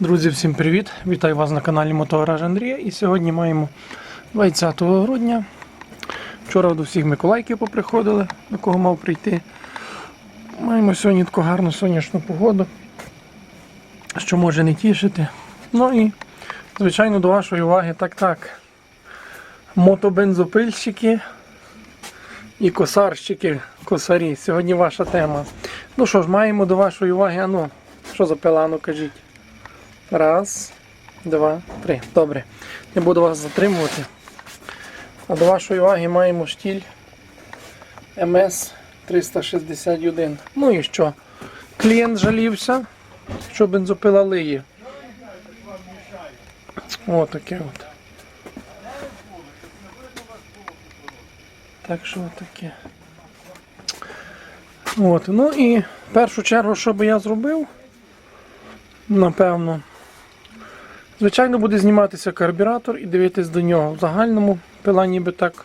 Друзі, всім привіт! Вітаю вас на каналі Мотогараж Андрія. І сьогодні маємо 20 грудня. Вчора до всіх Миколайків поприходили, до кого мав прийти. Маємо сьогодні таку гарну сонячну погоду, що може не тішити. Ну і, звичайно, до вашої уваги так-так. Мотобензопильщики і косарщики, косарі. Сьогодні ваша тема. Ну що ж, маємо до вашої уваги, а ну, що за пилану, кажіть. Раз, два, три. Добре. Не буду вас затримувати. А до вашої уваги маємо штіль МС 361. Ну і що? Клієнт жалівся, що бензопила лиє. Отаке от. Так що таке. От. Ну і першу чергу, що би я зробив, напевно. Звичайно, буде зніматися карбюратор і дивитись до нього. В загальному пила ніби так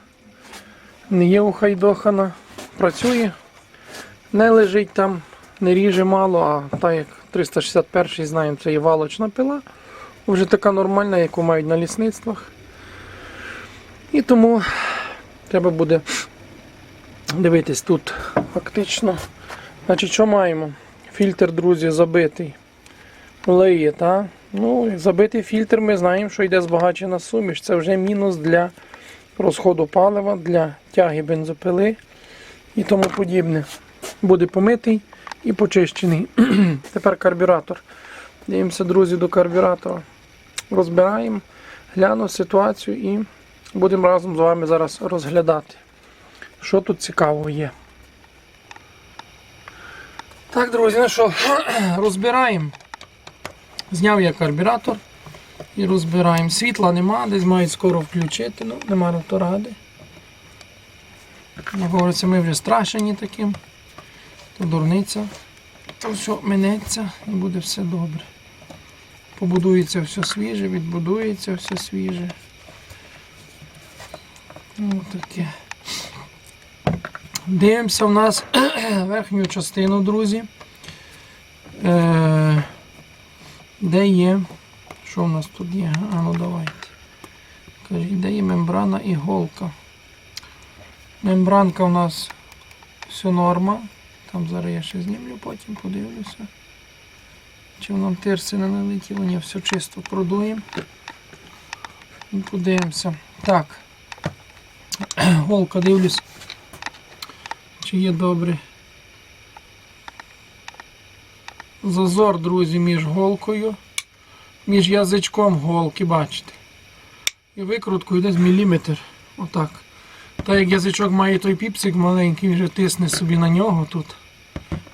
не є ухайдохана, працює, не лежить там, не ріже мало, а так як 361 знаємо, це є валочна пила. Вже така нормальна, яку мають на лісництвах. І тому треба буде дивитись тут фактично. Значить, що маємо? Фільтр, друзі, забитий. Лиє, так? Ну, забитий фільтр, ми знаємо, що йде збагачена суміш. Це вже мінус для розходу палива, для тяги бензопили і тому подібне. Буде помитий і почищений. Тепер карбюратор. Дивимося, друзі, до карбюратора. Розбираємо, гляну ситуацію і будемо разом з вами зараз розглядати, що тут цікавого є. Так, друзі, ну що, розбираємо. Зняв я карбюратор і розбираємо. Світла нема, десь мають скоро включити, ну нема на ради. Як говориться, ми вже страшені таким. То дурниця. То все минеться і буде все добре. Побудується все свіже, відбудується все свіже. Ну, таке. Дивимося в нас верхню частину, друзі. Е- де є? Що в нас тут є? А ну давайте. Кажіть, де є мембрана і голка? Мембранка у нас все норма. Там зараз я ще знімлю, потім подивлюся. Чи нам тирси не налетіло? Ні, все чисто продуємо. І подивимося. Так. Голка дивлюсь. Чи є добре. Зазор, друзі, між голкою, між язичком голки, бачите. І викруткою десь міліметр. Отак. Так як язичок має той піпсик маленький, він вже тисне собі на нього тут.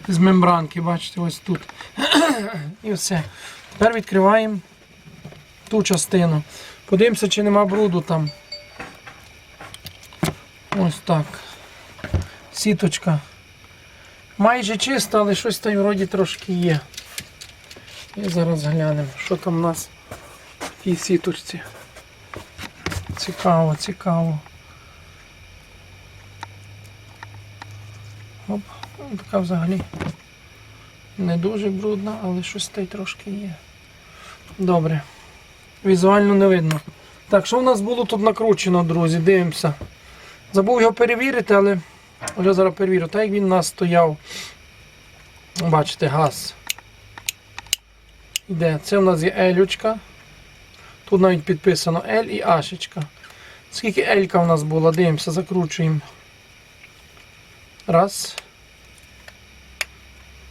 З мембранки, бачите, ось тут. І все. Тепер відкриваємо ту частину. Подивимося, чи нема бруду там. Ось так. Сіточка. Майже чисто, але щось там вроді трошки є. І зараз глянемо, що там у нас в тій сіточці. Цікаво, цікаво. Оп, така взагалі не дуже брудна, але щось та й трошки є. Добре. Візуально не видно. Так, що в нас було тут накручено, друзі? Дивимося. Забув його перевірити, але вже зараз перевірю. Так як він у нас стояв. Бачите, газ. Іде. Це у нас є елючка. Тут навіть підписано L і Ашечка. Скільки Елька у нас була? Дивимося, закручуємо. Раз.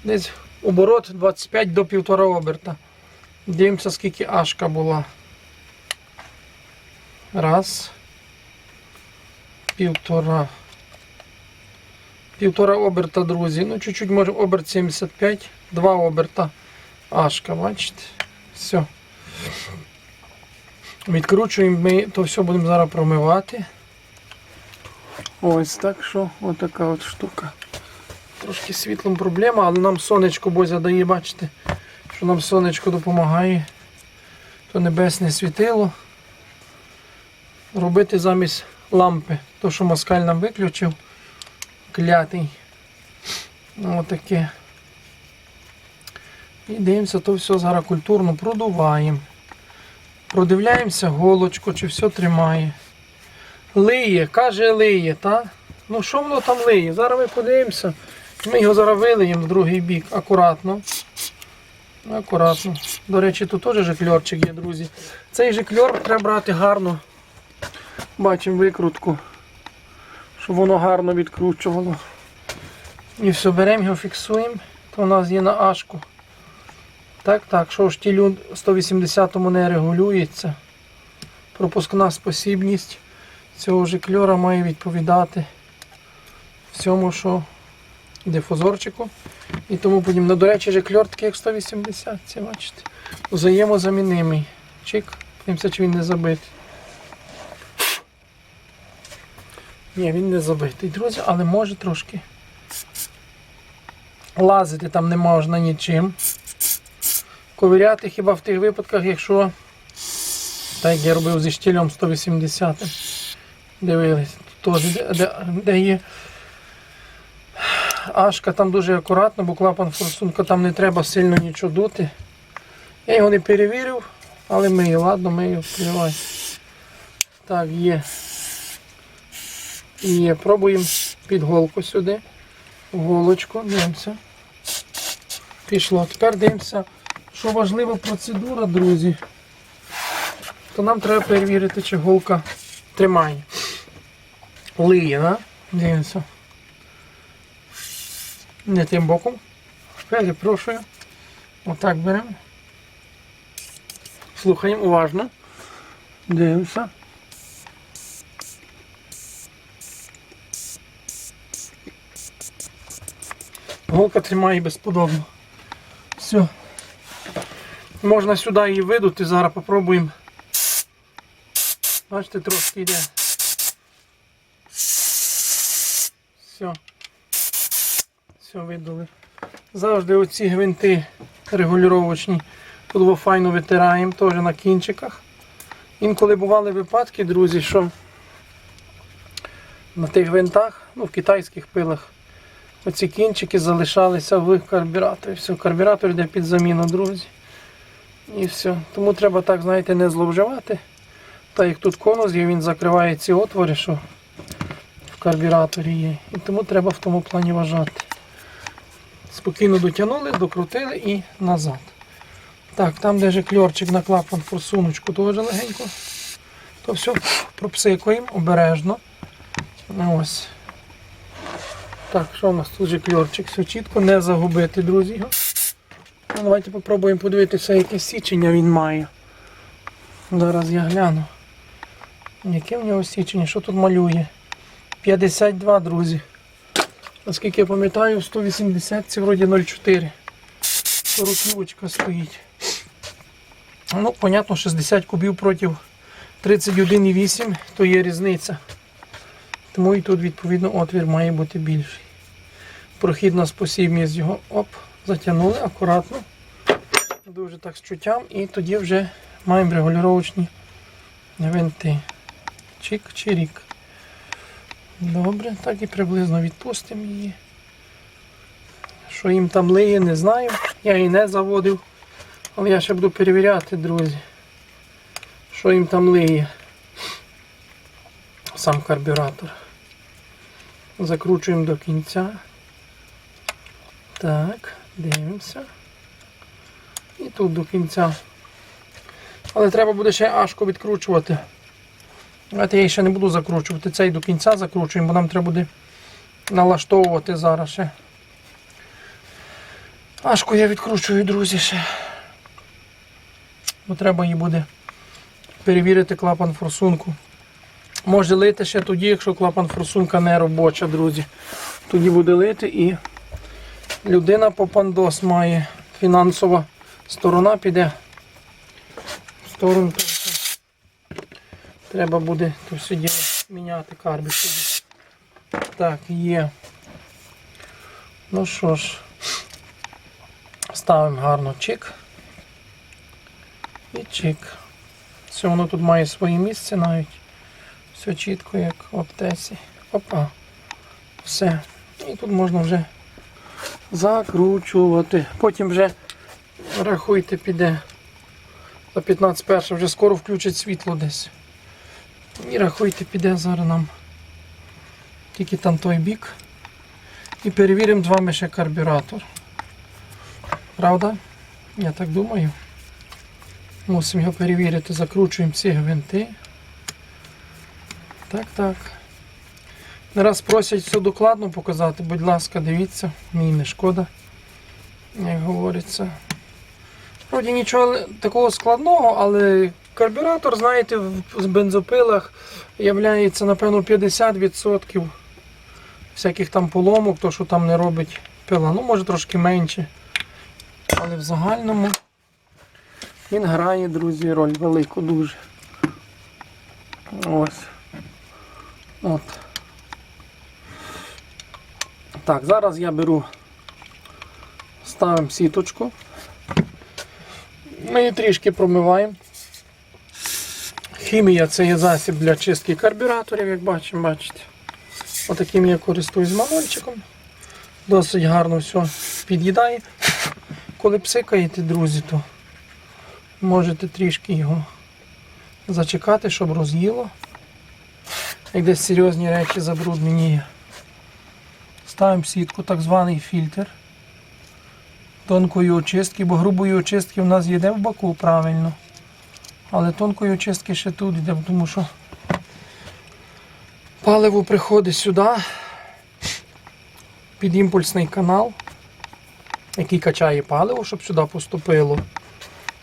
Десь оборот 25 до 1,5 оберта. Дивимося, скільки Ашка була. Раз. Півтора. Півтора оберта, друзі. Ну, чуть-чуть може оберт 75, два оберта. Ашка, бачите? Все. Відкручуємо ми, то все будемо зараз промивати. Ось так що, отака от штука. Трошки світлом проблема, але нам сонечко Бозя дає, бачите, що нам сонечко допомагає. То небесне світило. Робити замість лампи. То, що москаль нам виключив. Клятий. Отаке. І дивимося, то все зараз культурно продуваємо. Продивляємося голочку, чи все тримає. Лиє, каже лиє, та? Ну що воно там лиє? Зараз ми подивимося. Ми його зараз вилиємо в другий бік, акуратно. Акуратно. До речі, тут теж жикльорчик є, друзі. Цей жикльор треба брати гарно. Бачимо викрутку, щоб воно гарно відкручувало. І все, беремо його, фіксуємо. То у нас є на ашку. Так, так, що штілю 180 не регулюється. Пропускна спосібність цього жикльора має відповідати всьому, що дифузорчику. І тому потім, ну, до речі, жикльор такий як 180, це бачите. Взаємозамінимий. Чик, дивимося, чи він не забитий. Ні, він не забитий, друзі, але може трошки. Лазити там не можна нічим. Ковиряти хіба в тих випадках, якщо так як я робив зі штілем 180. Дивились, тут де, де, де є Ашка там дуже акуратно, бо клапан форсунка там не треба сильно нічого дути. Я його не перевірив, але мию, ладно, мию, плювай. Так, є. Є. Пробуємо під голку сюди. Голочку, дивимося. Пішло. Тепер дивимося, що важлива процедура, друзі. То нам треба перевірити, чи голка тримає. Лиє, да? Дивимося. Не тим боком. Перепрошую. Отак беремо. Слухаємо уважно. Дивимося. Голка тримає безподобно. Все. Можна сюди її видути, зараз попробуємо. Бачите, трошки йде. Все. Все видали. Завжди оці гвинти регулювачні тут файно витираємо теж на кінчиках. Інколи бували випадки, друзі, що на тих гвинтах, ну в китайських пилах, оці кінчики залишалися в карбюраторі. Все, карбюратор йде під заміну, друзі. І все. Тому треба так, знаєте, не зловживати. Так як тут конус є, він закриває ці отвори, що в карбюраторі є. І тому треба в тому плані вважати. Спокійно дотягнули, докрутили і назад. Так, там де же кльорчик на клапан форсуночку теж легенько. То все пропсикуємо обережно. Ось. Так, що у нас тут же кльорчик? Все чітко, не загубити, друзі. його. Ну, давайте попробуємо подивитися, яке січення він має. Зараз я гляну. Яке в нього січення? Що тут малює? 52, друзі. Наскільки я пам'ятаю, 180 це вроді 0,4. 40 стоїть. Ну, понятно, 60 кубів проти 31,8, то є різниця. Тому і тут, відповідно, отвір має бути більший. Прохідна спосібність його оп, затягнули акуратно. Дуже так з чуттям і тоді вже маємо регулювачні винти. Чик-чирік. Добре, так і приблизно відпустимо її. Що їм там лиє, не знаю. Я її не заводив. Але я ще буду перевіряти, друзі. Що їм там лиє. Сам карбюратор. Закручуємо до кінця. Так, дивимося. І тут до кінця. Але треба буде ще ашку відкручувати. Давайте я її ще не буду закручувати. Цей до кінця закручуємо, бо нам треба буде налаштовувати зараз ще. Ашку я відкручую, друзі, ще. Бо треба її буде перевірити клапан форсунку. Може лити ще тоді, якщо клапан форсунка не робоча, друзі. Тоді буде лити і людина по пандос має. Фінансова сторона піде в сторону. Треба буде то все діло міняти карбі. Так, є. Ну що ж, ставимо гарно чик. І чик. Все, воно тут має своє місце навіть. Все чітко, як в аптеці. Опа. Все. І тут можна вже закручувати. Потім вже Рахуйте, піде. За 15 перша вже скоро включить світло десь. І рахуйте, піде зараз нам. Тільки там той бік. І перевіримо з вами ще карбюратор. Правда? Я так думаю. Мусимо його перевірити. Закручуємо ці гвинти. Так, так. Не раз просять все докладно показати, будь ласка, дивіться, мені не шкода, як говориться. Вроді нічого такого складного, але карбюратор, знаєте, в бензопилах являється, напевно, 50% всяких там поломок, то що там не робить пила. Ну, може трошки менше. Але в загальному він грає, друзі, роль велику дуже. Ось. От. Так, зараз я беру, ставимо сіточку. Ми її трішки промиваємо. Хімія це є засіб для чистки карбюраторів, як бачимо, бачите. Отаким я користуюсь манольчиком. Досить гарно все під'їдає. Коли псикаєте, друзі, то можете трішки його зачекати, щоб роз'їло. Як десь серйозні речі забруднені є. Ставимо сітку, так званий фільтр тонкої очистки, бо грубої очистки в нас є де в баку правильно. Але тонкої очистки ще тут йде, тому що паливо приходить сюди під імпульсний канал, який качає паливо, щоб сюди поступило.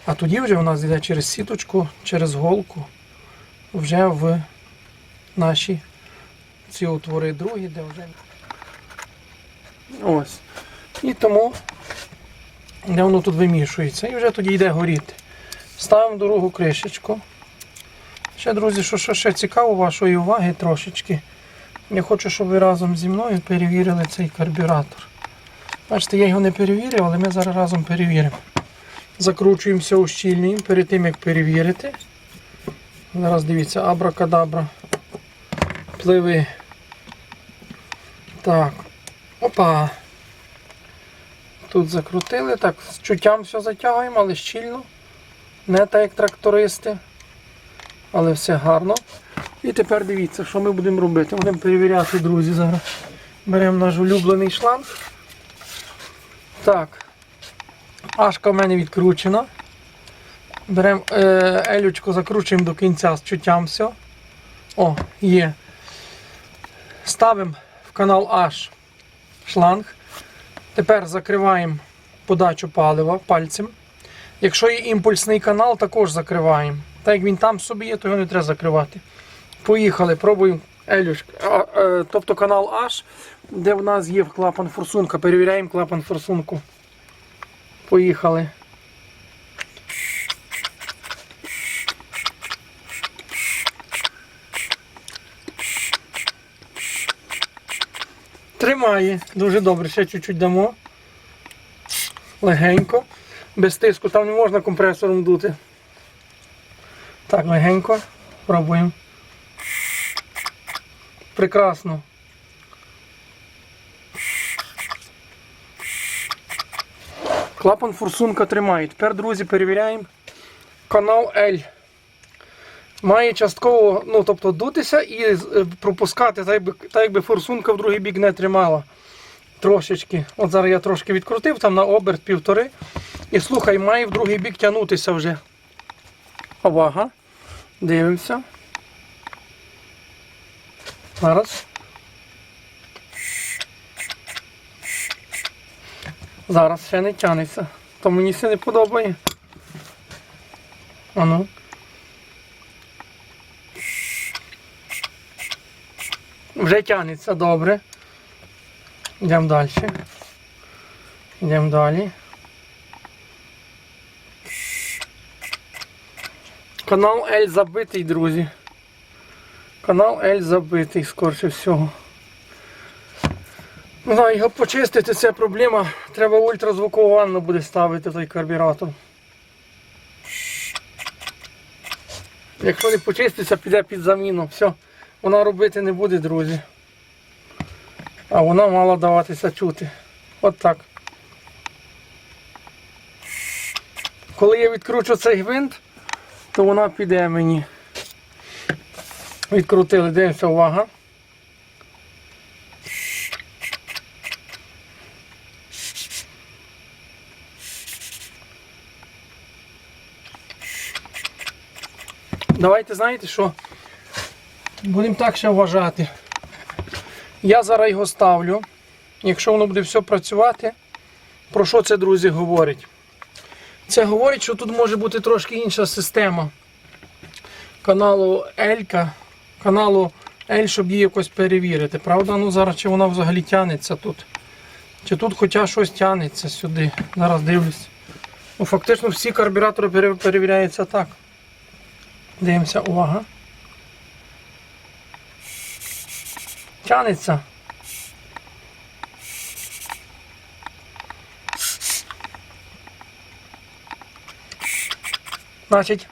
А тоді вже в нас йде через сіточку, через голку, вже в наші ці отвори другі, де вже. Ось. І тому де воно тут вимішується, і вже тоді йде горіти. Ставимо другу кришечку. Ще, друзі, що, що ще цікаво вашої уваги трошечки. Я хочу, щоб ви разом зі мною перевірили цей карбюратор. Бачите, я його не перевірив, але ми зараз разом перевіримо. Закручуємося, ущільнюємо перед тим, як перевірити. Зараз дивіться, абракадабра. Пливи. Так. Опа. Тут закрутили, так, з чуттям все затягуємо, але щільно. Не так як трактористи. Але все гарно. І тепер дивіться, що ми будемо робити. Будемо перевіряти, друзі, зараз. Беремо наш улюблений шланг. Так. Ашка в мене відкручена. Беремо е, елючку, закручуємо до кінця з чуттям все. О, є. Ставимо в канал H шланг. Тепер закриваємо подачу палива пальцем. Якщо є імпульсний канал, також закриваємо. Так як він там собі є, то його не треба закривати. Поїхали, пробуємо. Е, тобто канал H, де в нас є клапан форсунка. Перевіряємо клапан форсунку. Поїхали. Тримає. Дуже добре. Ще чуть-чуть дамо. Легенько. Без тиску, там не можна компресором дути. Так, легенько. Пробуємо. Прекрасно. Клапан форсунка тримає. Тепер, друзі, перевіряємо канал L. Має частково, ну, тобто дутися і е, пропускати, так якби, так якби форсунка в другий бік не тримала. Трошечки. От зараз я трошки відкрутив там на оберт півтори. І слухай, має в другий бік тягнутися вже. Увага. Дивимося. Зараз. Зараз ще не тягнеться. То мені це не подобає. Ану. Вже тягнеться добре. Йдемо далі. Йдемо далі. Канал L забитий, друзі. Канал L забитий, скорше всього. Не знаю, його почистити це проблема. Треба ультразвукову ванну буде ставити той карбюратор. Якщо не почиститься, піде під заміну. Все, вона робити не буде, друзі. А вона мала даватися чути. От так. Коли я відкручу цей гвинт, то вона піде мені. Відкрутили, дивимося, увага. Давайте знаєте що? Будемо так ще вважати. Я зараз його ставлю. Якщо воно буде все працювати, про що це, друзі, говорить? Це говорить, що тут може бути трошки інша система каналу Елька, каналу Ель, щоб її якось перевірити. Правда, ну зараз чи вона взагалі тягнеться тут. Чи тут хоча щось тягнеться сюди. Зараз дивлюсь. Ну, фактично всі карбюратори перевіряються так. Дивимося, увага. Тянеться. Значить.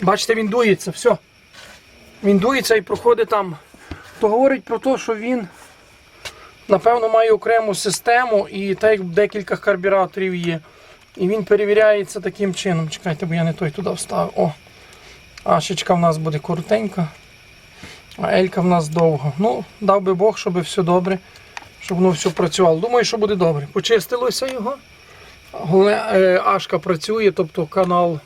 Бачите, він дується, все. Він дується і проходить там. То говорить про те, що він, напевно, має окрему систему і так як декілька карбюраторів є. І він перевіряється таким чином. Чекайте, бо я не той туди вставив. О. Ашечка в нас буде коротенька, а Елька в нас довга. Ну, дав би Бог, щоб все добре, щоб воно все працювало. Думаю, що буде добре. Почистилося його. Головне, е, Ашка працює, тобто канал,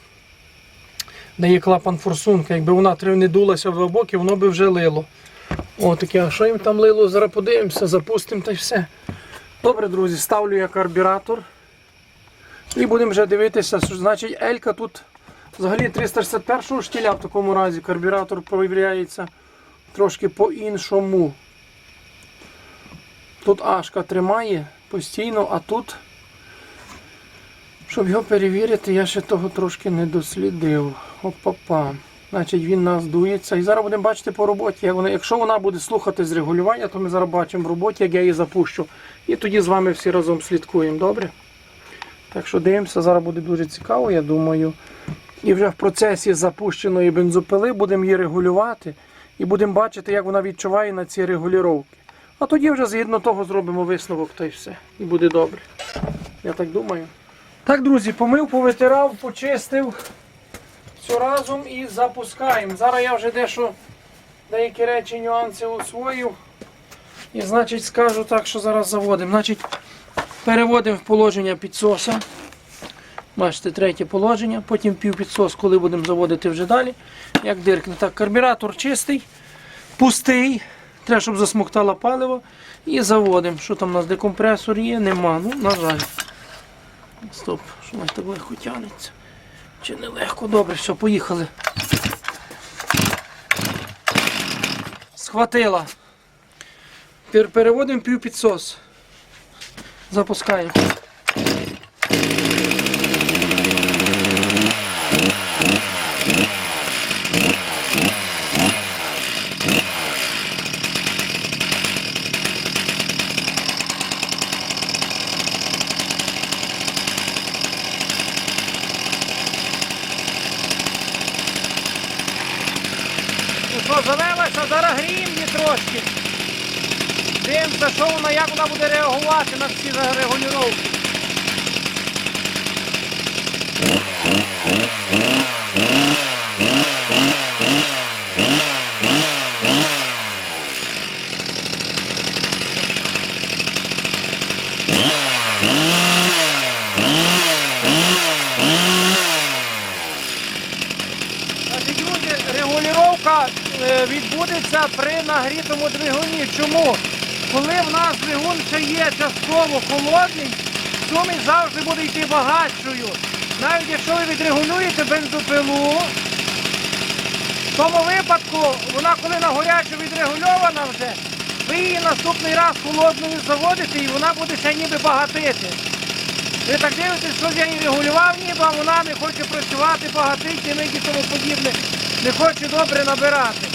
де є клапан форсунка. Якби вона не дулася в боки, воно би вже лило. О, таке, а що їм там лило? Зараз подивимося, запустимо та й все. Добре, друзі, ставлю я карбюратор. І будемо вже дивитися, що значить Елька тут взагалі 361 штіля в такому разі карбюратор перевіряється трошки по-іншому. Тут Ашка тримає постійно, а тут, щоб його перевірити, я ще того трошки не дослідив. Опа-па. Значить він нас дується. І зараз будемо бачити по роботі. Якщо вона буде слухати з регулювання, то ми зараз бачимо в роботі, як я її запущу. І тоді з вами всі разом слідкуємо, добре? Так що дивимося, зараз буде дуже цікаво, я думаю. І вже в процесі запущеної бензопили будемо її регулювати і будемо бачити, як вона відчуває на ці регулювання. А тоді вже згідно того зробимо висновок та й все. І буде добре. Я так думаю. Так, друзі, помив, повитирав, почистив. Все разом і запускаємо. Зараз я вже дещо деякі речі, нюанси усвоїв. І значить скажу так, що зараз заводимо. Значить, Переводимо в положення підсоса. Бачите, третє положення, потім півпідсос, коли будемо заводити вже далі. Як диркне. Так, карбюратор чистий, пустий. Треба, щоб засмоктало паливо. І заводимо. Що там у нас декомпресор є? Нема. Ну, на жаль. Стоп, що воно так легко тягнеться. Чи не легко? Добре, все, поїхали. Схватила. Переводимо півпідсос. Запускаємо. Ну що, завелася, зараз гріємо її трошки. Дивимося, що вона, як вона буде реагувати на всі регулювання. Значить, люди, регулювання е, відбудеться при нагрітому двигуні. Чому? Коли в нас двигун ще є частково холодний, суміш завжди буде йти багатшою. Навіть якщо ви відрегулюєте бензопилу, в тому випадку, вона коли на гарячу відрегульована вже, ви її наступний раз холодною заводите і вона буде ще ніби багатити. Ви так дивитесь, що я її регулював, ніби а вона не хоче працювати, багатити, і тому подібне, не хоче добре набирати.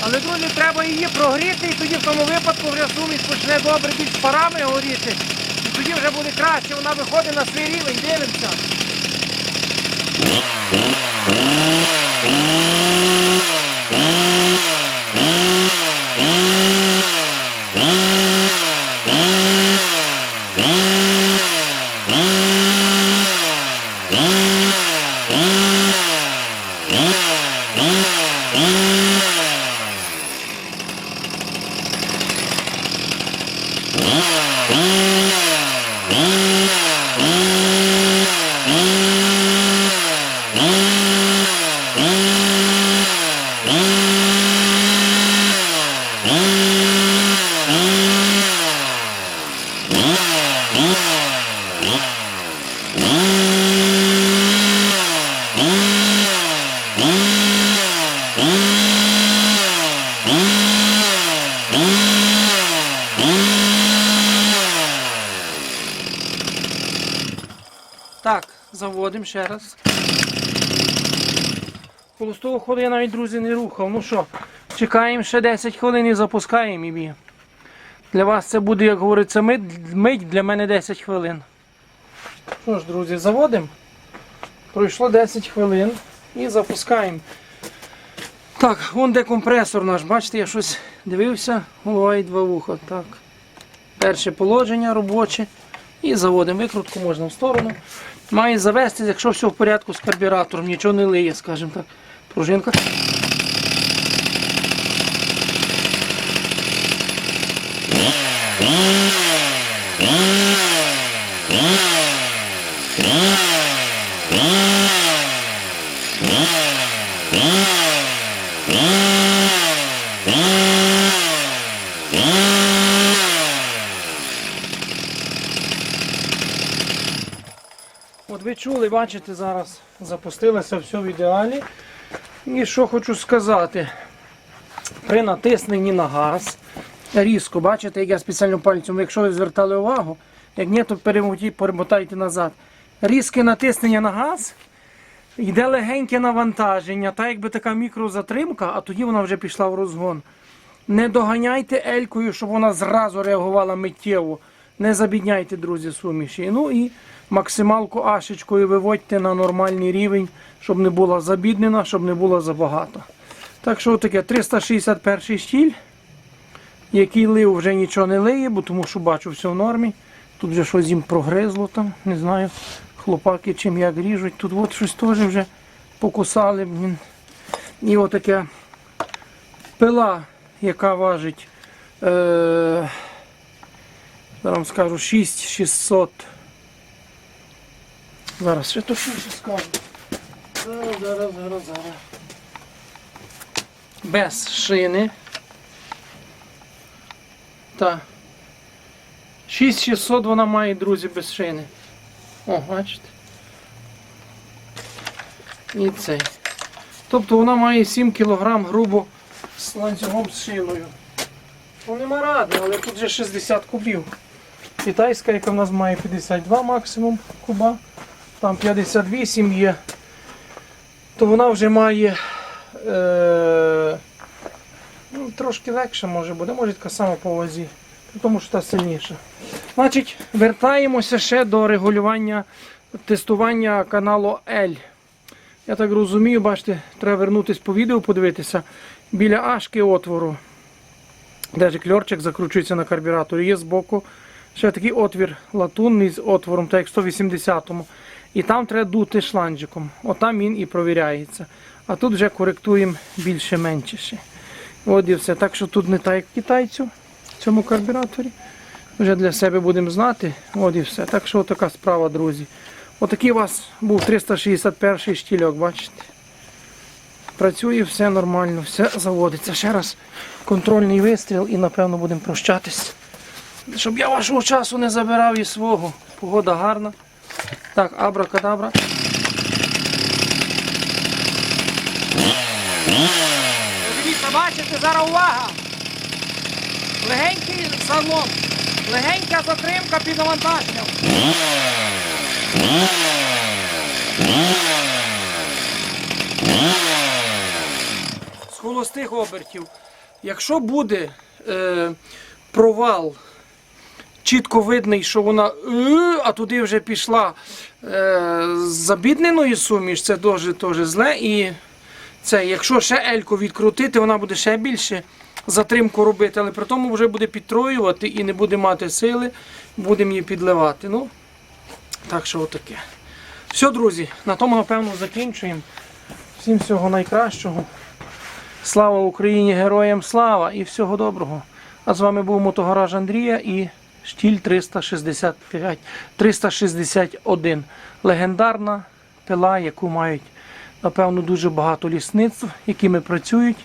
Але, друзі, треба її прогріти, і тоді в тому випадку вже суміш почне добре більш парами горіти. І тоді вже буде краще, вона виходить на свій рівень, дивимося. Так, заводимо ще раз. Холостого ходу я навіть, друзі, не рухав. Ну що, чекаємо ще 10 хвилин і запускаємо її. Для вас це буде, як говориться, мить, для мене 10 хвилин. Що ж, друзі, заводимо. Пройшло 10 хвилин і запускаємо. Так, вон де компресор наш. Бачите, я щось дивився, і два вуха. Так. Перше положення робоче. І заводимо викрутку можна в сторону. Має завести, якщо все в порядку з карбюратором, нічого не лиє, скажімо так. Пружинка. От ви чули, бачите, зараз запустилося все в ідеалі. І що хочу сказати, при натисненні на газ, різко, бачите, як я спеціально пальцем, якщо ви звертали увагу, як ні, то перемотайте назад. Різке натиснення на газ, йде легеньке навантаження, так якби така мікрозатримка, а тоді вона вже пішла в розгон. Не доганяйте елькою, щоб вона зразу реагувала миттєво. Не забідняйте, друзі, суміші. Ну і максималку ашечкою виводьте на нормальний рівень, щоб не була забіднена, щоб не було забагато. Так що таке 361 штіль, який лив вже нічого не лиє, бо тому що бачу все в нормі. Тут вже щось їм прогризло там, не знаю, хлопаки чим як ріжуть. Тут от щось теж вже покусали. І отаке пила, яка важить, е, зараз скажу, 6600. Зараз ще то що ще скажу. Зараз, зараз, зараз, зараз. Без шини. Так. 6600 вона має, друзі, без шини. О, бачите? І цей. Тобто вона має 7 кг грубо з ланцюгом з шиною. Ну нема ради, але тут вже 60 кубів. Китайська, яка в нас має 52 максимум куба, там 58 є, то вона вже має е, ну, трошки легше може буде, може така сама по вазі, тому що та сильніша. Значить, вертаємося ще до регулювання тестування каналу L. Я так розумію, бачите, треба вернутися по відео, подивитися. Біля ашки отвору, де ж кльорчик закручується на карбюраторі, є збоку ще такий отвір латунний з отвором, так як в 180-му. І там треба дути шланджиком. Отам він і провіряється. А тут вже коректуємо більше-менше. От і все. Так що тут не так, як китайцю в цьому карбюраторі. Вже для себе будемо знати. От і все. Так що така справа, друзі. Отакий у вас був 361 штільок, бачите? Працює все нормально, все заводиться. Ще раз контрольний вистріл і напевно будемо прощатись. Щоб я вашого часу не забирав і свого. Погода гарна. Так, абракадабра. Дивіться, бачите, зараз увага! Легенький залом, легенька затримка під навантаженням. З холостих обертів. Якщо буде е, провал чітко видний, що вона, «Е», а туди вже пішла е, з забідненої суміш, це дуже дуже зле. І це, якщо ще ельку відкрутити, вона буде ще більше затримку робити, але при тому вже буде підтроювати і не буде мати сили, будемо її підливати. Ну, так що отаке. Все, друзі, на тому, напевно, закінчуємо. Всім всього найкращого. Слава Україні, героям слава і всього доброго. А з вами був Мотогараж Андрія і Штіль 365, 361. Легендарна пила, яку мають, напевно, дуже багато лісництв, якими працюють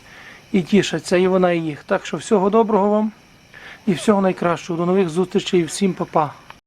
і тішаться, і вона і їх. Так що всього доброго вам і всього найкращого. До нових зустрічей і всім па-па.